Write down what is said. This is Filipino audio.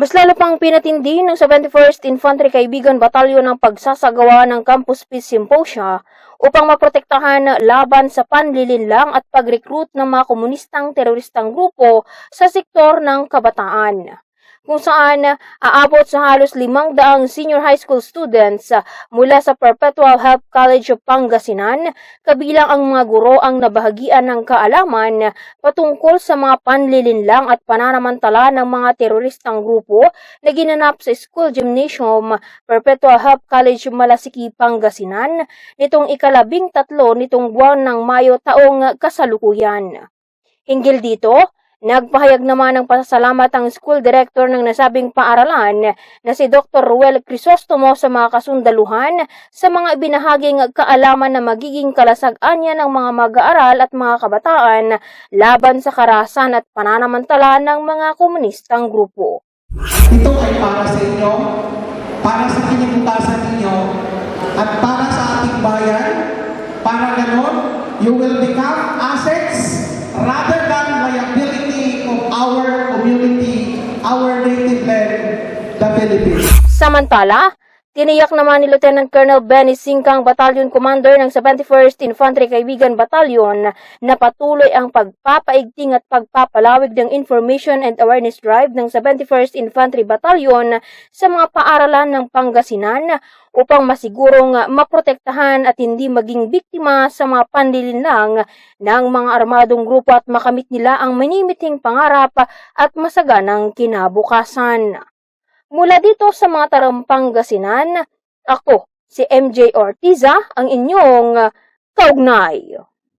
Mas lalo pang pinatindi ng 71st Infantry Kaibigan Batalyon ang pagsasagawa ng Campus Peace Symposia upang maprotektahan laban sa panlilinlang at pag-recruit ng mga komunistang teroristang grupo sa sektor ng kabataan kung saan aabot sa halos limang daang senior high school students ah, mula sa Perpetual Help College of Pangasinan, kabilang ang mga guro ang nabahagian ng kaalaman patungkol sa mga panlilinlang at pananamantala ng mga teroristang grupo na ginanap sa School Gymnasium Perpetual Help College Malasiki, Pangasinan nitong ikalabing tatlo nitong buwan ng Mayo taong kasalukuyan. Hinggil dito, Nagpahayag naman ng pasasalamat ang school director ng nasabing paaralan na si Dr. Ruel Crisostomo sa mga kasundaluhan sa mga ibinahaging kaalaman na magiging kalasagan niya ng mga mag-aaral at mga kabataan laban sa karahasan at pananamantala ng mga komunistang grupo. Ito ay para sa inyo, para sa kinibukasan ninyo, at para sa ating bayan, para ganon, you will become assets rather than liability of our community, our native land, the Philippines. Samantala, tiniyak naman ni Lieutenant Colonel Benny Singkang Battalion Commander ng 71st Infantry Kaibigan Battalion na patuloy ang pagpapaigting at pagpapalawig ng Information and Awareness Drive ng 71st Infantry Battalion sa mga paaralan ng Pangasinan upang masigurong maprotektahan at hindi maging biktima sa mga panlilinlang ng mga armadong grupo at makamit nila ang minimiting pangarap at masaganang kinabukasan. Mula dito sa mga tarampang gasinan, ako, si MJ Ortiza, ang inyong kaugnay.